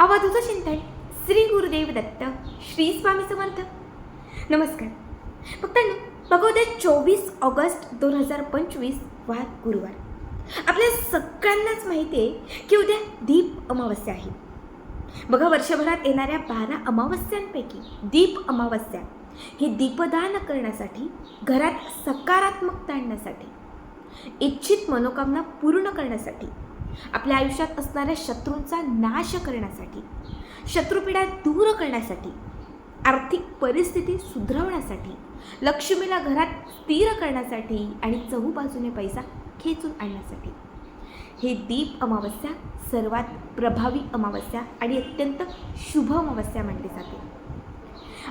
अवधूत चिंतन श्री गुरुदेव दत्त श्री स्वामी समर्थ. नमस्कार. फक्त बघा उद्या चोवीस ऑगस्ट दोन हजार पंचवीस वार गुरुवार. आपल्या सगळ्यांनाच माहिती आहे की उद्या दीप अमावस्या आहे. बघा वर्षभरात येणाऱ्या बारा अमावस्यांपैकी दीप अमावस्या ही दीपदान करण्यासाठी घरात सकारात्मकता आणण्यासाठी इच्छित मनोकामना पूर्ण करण्यासाठी आपल्या आयुष्यात असणाऱ्या शत्रूंचा नाश करण्यासाठी शत्रुपिढ्या दूर करण्यासाठी आर्थिक परिस्थिती सुधारवण्यासाठी लक्ष्मीला घरात स्थिर करण्यासाठी आणि चहूबाजूने पैसा खेचून आणण्यासाठी. हे दीप अमावस्या सर्वात प्रभावी अमावस्या आणि अत्यंत शुभ अमावस्या मानली जाते.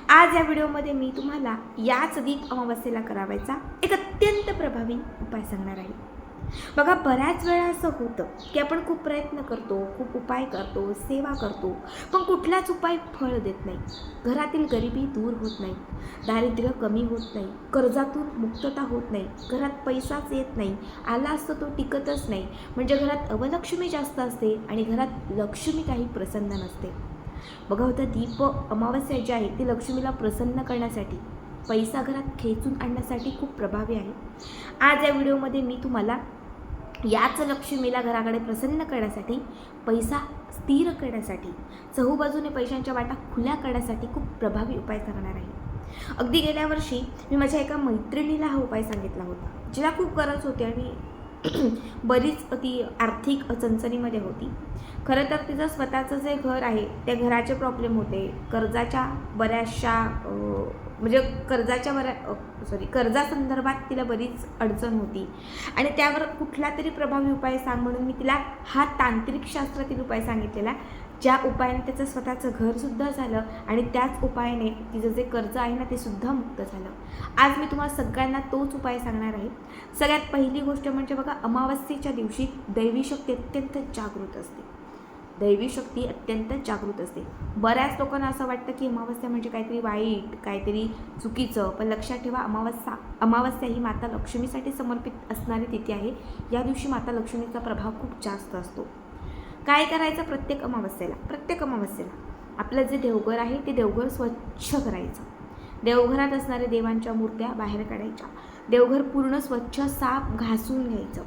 आज या व्हिडिओमध्ये मी तुम्हाला याच दीप अमावस्येला करावायचा एक अत्यंत प्रभावी उपाय सांगणार आहे. बघा बऱ्याच वेळा असं होतं की आपण खूप प्रयत्न करतो खूप उपाय करतो सेवा करतो पण कुठलाच उपाय फळ देत नाही. घरातील गरिबी दूर होत नाही दारिद्र्य कमी होत नाही कर्जातून मुक्तता होत नाही घरात पैसाच येत नाही आला असतो तो टिकतच नाही. म्हणजे घरात अवलक्ष्मी जास्त असते आणि घरात लक्ष्मी काही प्रसन्न नसते. बघा होतं दीप अमावस्या जी आहे ती लक्ष्मीला प्रसन्न करण्यासाठी पैसा घरात खेचून आणण्यासाठी खूप प्रभावी आहे. आज या व्हिडिओमध्ये मी तुम्हाला याच लक्ष्मीला घराकडे प्रसन्न करण्यासाठी पैसा स्थिर करण्यासाठी चहूबाजूने पैशांच्या वाटा खुल्या करण्यासाठी खूप प्रभावी उपाय करणार आहे. अगदी गेल्या वर्षी मी माझ्या एका मैत्रिणीला हा उपाय सांगितला होता. जिला खूप गरज होती आणि बरीच ती आर्थिक चणचणीमध्ये होती. खरं तर तिचं स्वतःचं जे घर आहे त्या घराचे प्रॉब्लेम होते. कर्जाच्या बऱ्याचशा म्हणजे कर्जाच्या बऱ्या सॉरी कर्जासंदर्भात तिला बरीच अडचण होती. आणि त्यावर कुठला तरी प्रभावी उपाय सांग म्हणून मी तिला हा तांत्रिक शास्त्रातील उपाय सांगितलेला. ज्या उपायाने त्याचं स्वतःचं घरसुद्धा झालं आणि त्याच उपायाने तिचं जे कर्ज आहे ना ते सुद्धा मुक्त झालं. आज मी तुम्हाला सगळ्यांना तोच उपाय सांगणार आहे. सगळ्यात पहिली गोष्ट म्हणजे बघा अमावस्येच्या दिवशी दैवी शक्ती अत्यंत जागृत असते. दैवी शक्ती अत्यंत जागृत असते. बऱ्याच लोकांना असं वाटतं की अमावस्या म्हणजे काहीतरी वाईट काहीतरी चुकीचं. पण लक्षात ठेवा अमावस्या अमावस्या ही माता लक्ष्मीसाठी समर्पित असणारी तिथी आहे. या दिवशी माता लक्ष्मीचा प्रभाव खूप जास्त असतो. काय करायचं प्रत्येक अमावस्येला? प्रत्येक अमावस्येला आपलं जे देवघर आहे ते देवघर स्वच्छ करायचं. देवघरात असणाऱ्या देवांच्या मूर्त्या बाहेर काढायच्या. देवघर पूर्ण स्वच्छ साफ घासून घ्यायचं.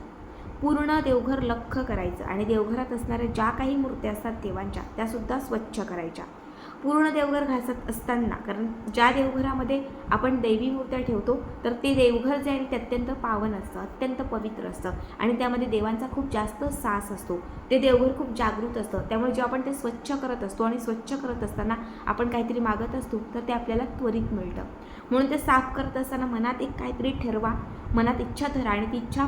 पूर्ण देवघर लख्ख करायचं आणि देवघरात असणाऱ्या ज्या काही मूर्त्या असतात देवांच्या त्यासुद्धा स्वच्छ करायच्या. पूर्ण देवघर घासत असताना कारण ज्या देवघरामध्ये आपण दैवी मूर्त्या ठेवतो तर ते देवघर जे आहे ते अत्यंत पावन असतं अत्यंत पवित्र असतं आणि त्यामध्ये देवांचा खूप जास्त सास असतो. ते देवघर खूप जागृत असतं. त्यामुळे जेव्हा आपण ते स्वच्छ करत असतो आणि स्वच्छ करत असताना आपण काहीतरी मागत असतो तर ते आपल्याला त्वरित मिळतं. म्हणून ते साफ करत असताना मनात एक काहीतरी ठरवा मनात इच्छा धरा आणि ती इच्छा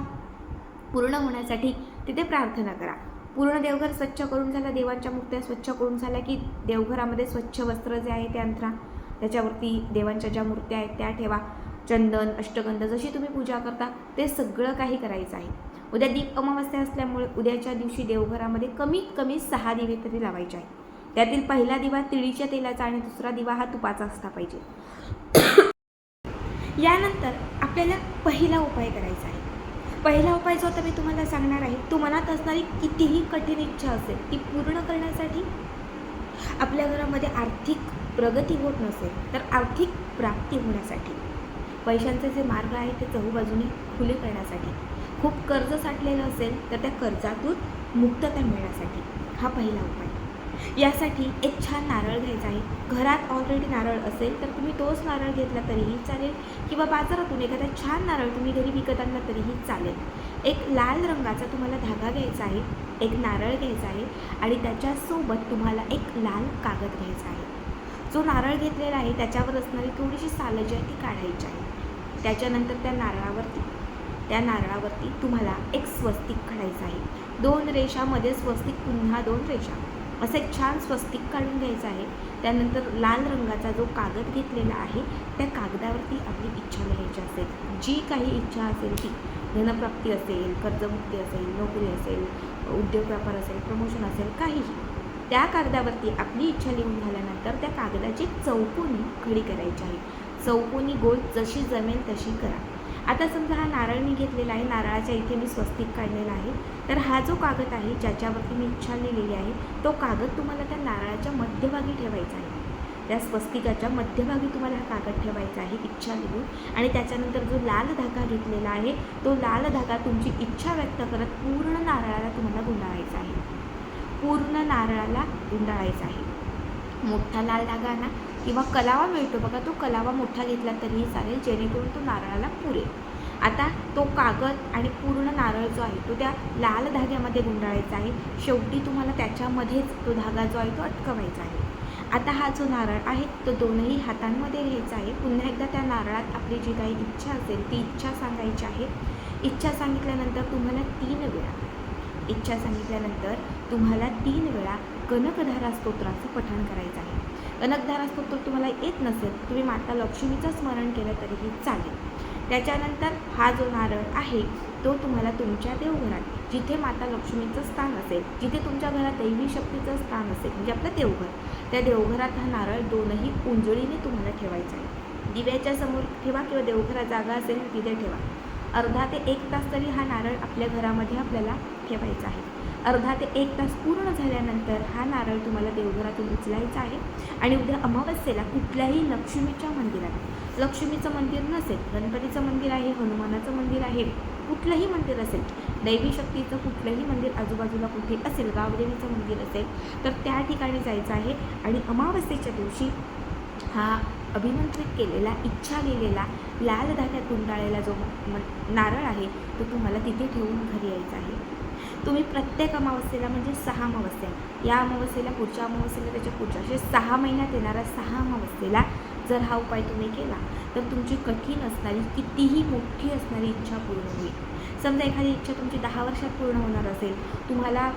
पूर्ण होण्यासाठी तिथे प्रार्थना करा. पूर्ण देवघर स्वच्छ करून झाला देवांच्या मूर्त्या स्वच्छ करून झाल्या की देवघरामध्ये स्वच्छ वस्त्र जे आहे ते अंतरा त्याच्यावरती देवांच्या ज्या मूर्त्या आहेत त्या ठेवा. चंदन अष्टगंध जशी तुम्ही पूजा करता ते सगळं काही करायचं आहे. उद्या दीप अमावस्या असल्यामुळे उद्याच्या दिवशी देवघरामध्ये कमीत कमी सहा दिवे तरी लावायचे आहे त्यातील पहिला दिवा तिळीच्या तेलाचा आणि दुसरा दिवा हा तुपाचा असला पाहिजे. यानंतर आपल्याला पहिला उपाय करायचा आहे. पहिला उपाय जो आता मी तुम्हाला सांगणार आहे तो मनात असणारी कितीही कठीण इच्छा असेल ती पूर्ण करण्यासाठी आपल्या घरामध्ये आर्थिक प्रगती होत नसेल तर आर्थिक प्राप्ती होण्यासाठी पैशांचे जे मार्ग आहेत ते चहूबाजूने खुले करण्यासाठी खूप कर्ज साठलेलं असेल तर त्या कर्जातून मुक्तता मिळण्यासाठी हा पहिला उपाय. यासाठी एक छान नारळ घ्यायचा आहे. घरात ऑलरेडी नारळ असेल तर तुम्ही तोच नारळ घेतला तरीही चालेल किंवा बाजारातून एखादा छान नारळ तुम्ही घरी विकत आणला तरीही चालेल. एक लाल रंगाचा तुम्हाला धागा घ्यायचा आहे एक नारळ घ्यायचा आहे आणि त्याच्यासोबत तुम्हाला एक लाल कागद घ्यायचा आहे. जो नारळ घेतलेला आहे त्याच्यावर असणारी थोडीशी सालं जी आहे ती काढायची आहे. त्याच्यानंतर त्या नारळावरती त्या नारळावरती तुम्हाला एक स्वस्तिक काढायचं आहे. दोन रेषामध्ये स्वस्तिक पुन्हा दोन रेषा. असं एक छान स्वस्तिक काढून घ्यायचं आहे. त्यानंतर लाल रंगाचा जो कागद घेतलेला आहे त्या कागदावरती आपली इच्छा लिहायची असेल. जी काही इच्छा असेल ती धनप्राप्ती असेल कर्जमुक्ती असेल नोकरी असेल उद्योग व्यापार असेल प्रमोशन असेल काहीही त्या कागदावरती आपली इच्छा लिहून झाल्यानंतर त्या कागदाची चौकोनी खडी करायची आहे. चौकोनी गोल जशी जमेल तशी करा. आता समजा हा नारळ मी घेतलेला आहे नारळाच्या इथे मी स्वस्तिक काढलेला आहे. तर हा जो कागद आहे ज्याच्यावरती मी इच्छा लिहिलेली आहे तो कागद तुम्हाला त्या नारळाच्या मध्यभागी ठेवायचा आहे. त्या स्वस्तिकाच्या मध्यभागी तुम्हाला हा कागद ठेवायचा आहे इच्छा लिहून. आणि त्याच्यानंतर जो लाल धागा घेतलेला आहे तो लाल धागा तुमची इच्छा व्यक्त करत पूर्ण नारळाला तुम्हाला गुंडाळायचा आहे. पूर्ण नारळाला गुंडाळायचा आहे. मोठा लाल धागा ना किंवा कलावा मिळतो. बघा तो कलावा मोठा घेतला तरीही चालेल जेणेकरून तो नारळाला पुरेल. आता तो कागद आणि पूर्ण नारळ जो आहे तो त्या लाल धाग्यामध्ये गुंडाळायचा आहे. शेवटी तुम्हाला त्याच्यामध्येच तो धागा जो आहे तो अटकवायचा आहे. आता हा जो नारळ आहे तो दोनही हातांमध्ये घ्यायचा आहे. पुन्हा एकदा त्या नारळात आपली जी काही इच्छा असेल ती इच्छा सांगायची आहे. इच्छा सांगितल्यानंतर तुम्हाला तीन वेळा इच्छा सांगितल्यानंतर तुम्हाला तीन वेळा कनकधारा स्तोत्राचं पठण करायचं आहे. अणकधार असतो तो तुम्हाला येत नसेल तुम्ही माता लक्ष्मीचं स्मरण केलं तरीही चालेल. त्याच्यानंतर हा जो नारळ आहे तो तुम्हाला तुमच्या देवघरात जिथे माता लक्ष्मीचं स्थान असेल जिथे तुमच्या घरात दैवी शक्तीचं स्थान असेल म्हणजे आपलं देवघर त्या देवघरात हा नारळ दोनही उंजळीने तुम्हाला ठेवायचा आहे. दिव्याच्या समोर ठेवा किंवा देवघरात जागा असेल तिथे ठेवा. अर्धा ते एक तास तरी हा नारळ आपल्या घरामध्ये आपल्याला ठेवायचा आहे. अर्धा ते एक तास पूर्ण झाल्यानंतर हा नारळ तुम्हाला देवघरातून उचलायचा आहे. आणि उद्या अमावस्येला कुठल्याही लक्ष्मीच्या मंदिरात लक्ष्मीचं मंदिर नसेल गणपतीचं मंदिर आहे हनुमानाचं मंदिर आहे कुठलंही मंदिर असेल दैवी शक्तीचं कुठलंही मंदिर आजूबाजूला कुठे असेल गावदेवीचं मंदिर असेल तर त्या ठिकाणी जायचं आहे. आणि अमावस्येच्या दिवशी हा अभिमंत्रित केलेला इच्छा लिहिलेला लाल धाग्यात गुंडाळलेला जो म नारळ आहे तो तुम्हाला तिथे ठेवून घरी यायचा आहे. तुम्ही प्रत्येक अमावस्येला म्हणजे सहा अमावस्या या अमावस्येला पुढच्या अमावस्येला त्याच्या पुढच्या असे सहा महिन्यात येणाऱ्या सहा अमावस्येला जर हा उपाय तुम्ही केला तर तुमची कठीण असणारी कितीही मोठी असणारी इच्छा पूर्ण होईल. समजा एखादी इच्छा तुमची दहा वर्षात पूर्ण होणार असेल तुम्हाला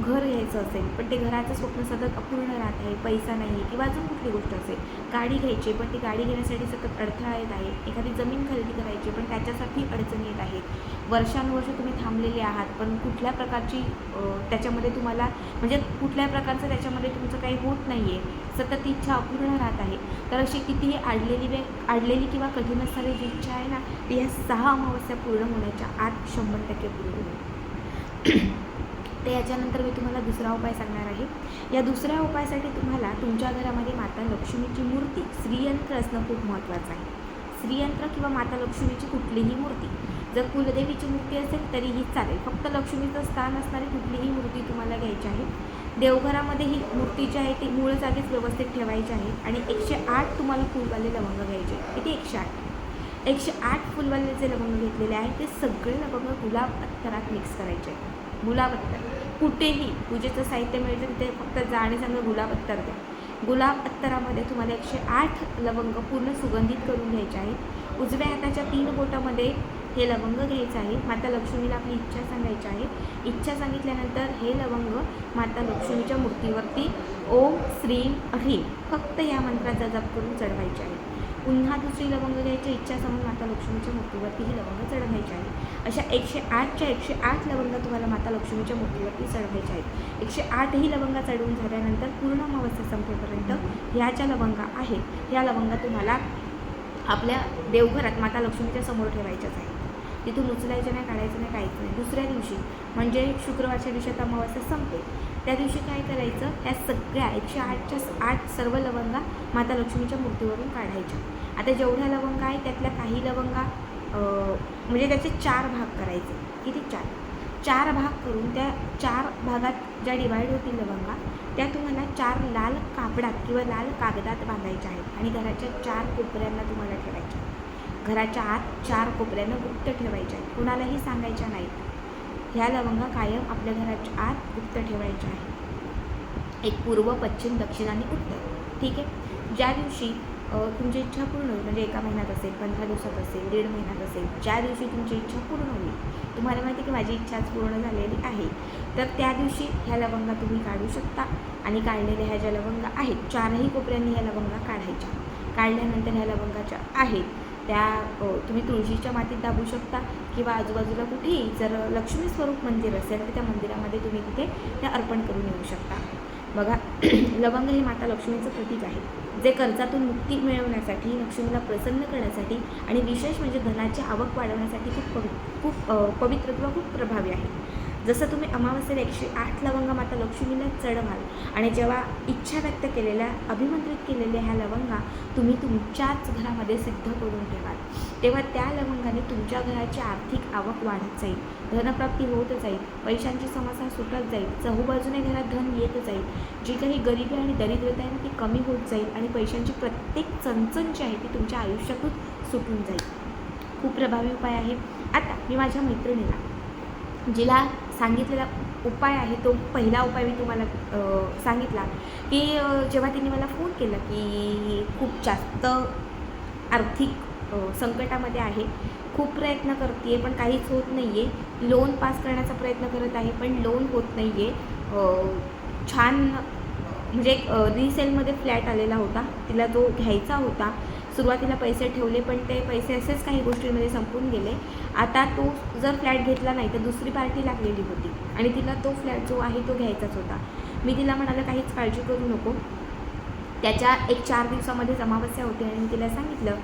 घर घ्यायचं असेल पण ते घराचं स्वप्न सतत अपूर्ण राहत आहे पैसा नाही आहे किंवा अजून कुठली गोष्ट असेल गाडी घ्यायची पण ती गाडी घेण्यासाठी सतत अडथळा येत आहे एखादी जमीन खरेदी करायची पण त्याच्यासाठी अडचणी येत आहेत. वर्षानुवर्ष तुम्ही थांबलेले आहात पण कुठल्या प्रकारची त्याच्यामध्ये तुम्हाला म्हणजे कुठल्या प्रकारचं त्याच्यामध्ये तुमचं काही होत नाही आहे सतत ती इच्छा अपूर्ण राहत आहे. तर अशी कितीही आडलेली वे आडलेली किंवा कठीण असणारी जी इच्छा आहे ना ती ह्या सहा अमावस्या पूर्ण होण्याच्या आत शंभर टक्के पूर्ण होईल. तर याच्यानंतर मी तुम्हाला दुसरा उपाय सांगणार आहे. या दुसऱ्या उपायासाठी तुम्हाला तुमच्या घरामध्ये माता लक्ष्मीची मूर्ती श्रीयंत्र असणं खूप महत्त्वाचं आहे. श्रीयंत्र किंवा माता लक्ष्मीची कुठलीही मूर्ती जर कुलदेवीची मूर्ती असेल तरीही चालेल. फक्त लक्ष्मीचं स्थान असणारी कुठलीही मूर्ती तुम्हाला घ्यायची आहे. देवघरामध्ये ही मूर्ती जी आहे ती मूळ जागेच व्यवस्थित ठेवायची आहे आणि एकशे आठ तुम्हाला फुलवाले लवंग घ्यायचे किती? एकशे आठ. एकशे आठ फुलवाले जे लवंग घेतलेले आहेत. ते सगळे लवंग गुलाब अत्तरात मिक्स करायचे गुलाबत्तर. कुठेही पूजेचं साहित्य मिळतं तिथे फक्त जा आणि गुलाब अत्तर द्या. गुलाब अत्तरामध्ये तुम्हाला एकशे आठ लवंग पूर्ण सुगंधित करून घ्यायचे आहेत. उजव्या हाताच्या तीन बोटामध्ये हे लवंग घ्यायचं आहे. माता लक्ष्मीला आपली इच्छा सांगायची आहे. इच्छा सांगितल्यानंतर हे लवंग माता लक्ष्मीच्या मूर्तीवरती ओम श्रीम ह्रीम फक्त या मंत्राचा जप करून चढवायचे आहे. पुन्हा दुसरी लवंग घ्यायची इच्छा समोर माता लक्ष्मीच्या मूर्तीवरती ही लवंग चढवायची आहे. अशा एकशे आठच्या एकशे आठ लवंग तुम्हाला माता लक्ष्मीच्या मूर्तीवरती चढवायच्या आहेत. एकशे आठही लवंगा चढवून झाल्यानंतर पूर्ण अमावस्या संपेपर्यंत ह्या ज्या लवंगा आहेत ह्या लवंगा तुम्हाला आपल्या देवघरात माता लक्ष्मीच्या समोर ठेवायच्याच आहेत. तिथून उचलायचं नाही काढायचं नाही काहीच नाही. दुसऱ्या दिवशी म्हणजे शुक्रवारच्या दिवशी अमावस्या संपते. त्या दिवशी काय करायचं? त्या सगळ्या एकशे आठच्या आठ सर्व लवंगा माता लक्ष्मीच्या मूर्तीवरून काढायच्या. आता जेवढ्या लवंगा आहेत त्यातल्या काही लवंगा म्हणजे त्याचे चार भाग करायचे. किती? चार. चार भाग करून त्या चार भागात ज्या डिवाईड होतील लवंगा त्या तुम्हाला चार लाल कापडात किंवा लाल कागदात बांधायच्या आहेत आणि घराच्या चार कोपऱ्यांना तुम्हाला ठेवायच्या घराच्या आत चार कोपऱ्यांना गुप्त ठेवायच्या आहेत. कुणालाही सांगायच्या नाहीत. ह्या लवंगा कायम आपल्या घराच्या आत गुप्त ठेवायच्या आहेत. एक पूर्व पश्चिम दक्षिण आणि उत्तर. ठीक आहे? ज्या दिवशी तुमची इच्छा पूर्ण होईल म्हणजे एका महिन्यात असेल पंधरा दिवसात असेल दीड महिन्यात असेल ज्या दिवशी तुमची इच्छा पूर्ण होईल तुम्हाला माहिती आहे की माझी इच्छाच पूर्ण झालेली आहे. तर त्या दिवशी ह्या लवंगा तुम्ही काढू शकता आणि काढलेल्या ह्या ज्या लवंगा आहेत चारही कोपऱ्यांनी ह्या लवंगा काढायच्या. काढल्यानंतर ह्या लवंगाच्या आहेत त्या तुम्ही तुळशीच्या मातीत दाबू शकता किंवा आजूबाजूला कुठेही जर लक्ष्मी स्वरूप मंदिर असेल तर त्या मंदिरामध्ये तुम्ही तिथे त्या अर्पण करून येऊ शकता. बघा लवंग हे माता लक्ष्मीचं प्रतीक आहे. जे कर्जातून मुक्ती मिळवण्यासाठी लक्ष्मीला प्रसन्न करण्यासाठी आणि विशेष म्हणजे धनाची आवक वाढवण्यासाठी खूप पवि खूप पवित्र किंवा खूप प्रभावी आहे. जसं तुम्ही अमावस्येला एकशे आठ लवंग माता लक्ष्मीला चढवाल आणि जेव्हा इच्छा व्यक्त केलेल्या अभिमंत्रित केलेल्या ह्या लवंगा तुम्ही तुमच्याच घरामध्ये सिद्ध करून ठेवाल. तेव्हा त्या लवंगाने तुमच्या घराची आर्थिक आवक वाढत जाईल धनप्राप्ती होत जाईल पैशांची समस्या सुटत जाईल चहूबाजूने घरात धन येत जाईल. जी काही गरिबी आणि दरिद्रता आहे ना ती कमी होत जाईल आणि पैशांची प्रत्येक चणचण जी आहे ती तुमच्या आयुष्यातून सुटून जाईल. खूप प्रभावी उपाय आहे. आता मी माझ्या मैत्रिणीला जिला सांगितलेला उपाय आहे तो पहिला उपाय मी तुम्हाला सांगितला की जेव्हा तिने मला फोन केला की खूप जास्त आर्थिक संकटामध्ये आहे खूप प्रयत्न करते आहे पण काहीच होत नाही आहे लोन पास करण्याचा प्रयत्न करत आहे पण लोन होत नाही आहे छान म्हणजे एक रिसेलमध्ये फ्लॅट आलेला होता तिला जो घ्यायचा होता सुरुवातीला पैसे ठेवले पण ते पैसे असेच काही गोष्टींमध्ये संपून गेले. आता तो जर फ्लॅट घेतला नाही तर दुसरी पार्टी लागलेली होती. आणि तिला तो फ्लॅट जो आहे तो घ्यायचाच होता. मी तिला म्हणालं काहीच काळजी करू नको. त्याच्या एक चार दिवसामध्येच अमावस्या होती आणि मी तिला सांगितलं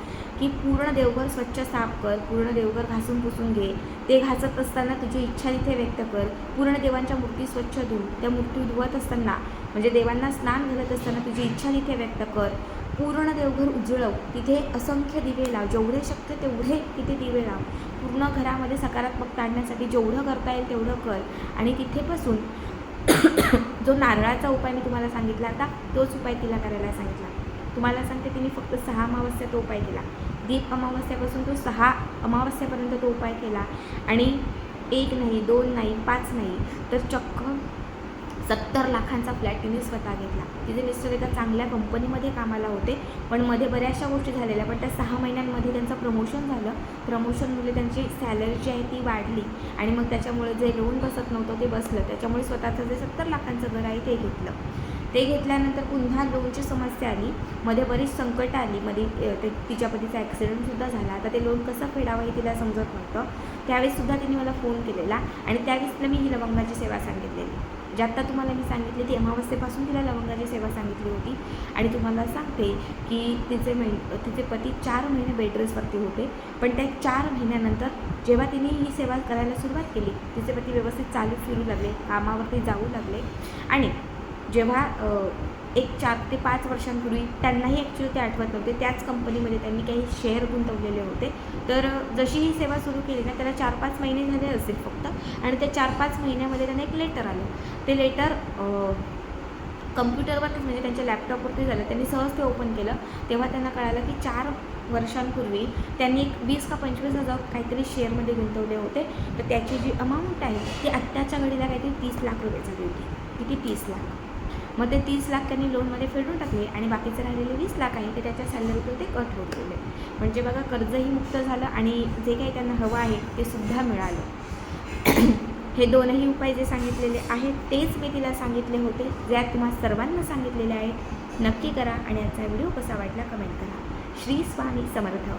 की पूर्ण देवघर स्वच्छ साफ कर पूर्ण देवघर घासून पुसून घे. ते घासत असताना तुझी इच्छा तिथे व्यक्त कर. पूर्ण देवांच्या मूर्ती स्वच्छ धुवून त्या मूर्ती धुवत असताना म्हणजे देवांना स्नान घालत असताना तुझी इच्छा तिथे व्यक्त कर. पूर्ण देवघर उजळव. तिथे असंख्य दिवे लाव. जेवढे शक्य तेवढे तिथे दिवे लाव. पूर्ण घरामध्ये सकारात्मकता आणण्यासाठी जेवढं करता येईल तेवढं कर. आणि तिथे बसून जो नारळाचा उपाय मी तुम्हाला सांगितला आता तोच उपाय तिला करायला सांगितला. तुम्हाला सांगते तिने फक्त सहा अमावस्या तो उपाय केला. दीप अमावस्यापासून तो सहा अमावस्यापर्यंत तो उपाय केला. आणि एक नाही दोन नाही पाच नाही तर चक्क सत्तर लाखांचा फ्लॅट तिने स्वतः घेतला. तिचे मिस्टर एका चांगल्या कंपनीमध्ये कामाला होते पण मध्ये बऱ्याचशा गोष्टी झालेल्या पण त्या सहा महिन्यांमध्ये त्यांचं प्रमोशन झालं. प्रमोशनमुळे त्यांची सॅलरी जी आहे ती वाढली आणि मग त्याच्यामुळे जे लोन बसत नव्हतं ते बसलं. त्याच्यामुळे स्वतःचं जे सत्तर लाखांचं घर आहे ते घेतलं. ते घेतल्यानंतर पुन्हा लोनची समस्या आली. मध्ये बरीच संकट आली. मध्ये ते तिच्या पतीचा ॲक्सिडेंटसुद्धा झाला. आता ते लोन कसं फेडावं हे तिला समजत नव्हतं. त्यावेळेससुद्धा तिने मला फोन केलेला आणि त्यावेळेस तिला मी ही लवंगाची सेवा सांगितलेली. जे आत्ता तुम्हाला मी सांगितली ती अमावस्येपासून तिला लवंगाची सेवा सांगितली होती. आणि तुम्हाला सांगते की तिचे मै तिचे पती चार महिने बेडरेसवरती होते. पण त्या चार महिन्यानंतर जेव्हा तिने ही सेवा करायला सुरुवात केली तिचे पती व्यवस्थित चालू फिरू लागले कामावरती जाऊ लागले. आणि जेव्हा एक चार ते पाच वर्षांपूर्वी त्यांनाही ॲक्च्युली ते आठवत नव्हते. त्याच कंपनीमध्ये त्यांनी काही शेअर गुंतवलेले होते. तर जशी ही सेवा सुरू केली ना त्याला चार पाच महिने झाले असेल फक्त. आणि त्या चार पाच महिन्यामध्ये त्यांना एक लेटर आलं. ते लेटर कम्प्युटरवरतीच म्हणजे त्यांच्या लॅपटॉपवरती झालं. त्यांनी सहज ते ओपन केलं. तेव्हा त्यांना कळालं की चार वर्षांपूर्वी त्यांनी एक वीस का पंचवीस हजार काहीतरी शेअरमध्ये गुंतवले होते. तर त्याची जी अमाऊंट आहे ती आत्ताच्या घडीला काहीतरी तीस लाख रुपये झाली होती. किती तीस लाख? मग ते तीस लाख त्यांनी लोनमध्ये फेडून टाकले आणि बाकीचे राहिलेले वीस लाख आहे ते त्याच्या सॅलरीतून ते कट होत गेले. म्हणजे बघा कर्जही मुक्त झालं आणि जे काही त्यांना हवं आहे ते सुद्धा मिळालं. हे दोनही उपाय जे सांगितलेले आहेत तेच मी तिला सांगितले होते ज्यात तुम्हा सर्वांना सांगितलेले आहेत. नक्की करा आणि आजचा व्हिडिओ कसा वाटला कमेंट करा. श्री स्वामी समर्थ.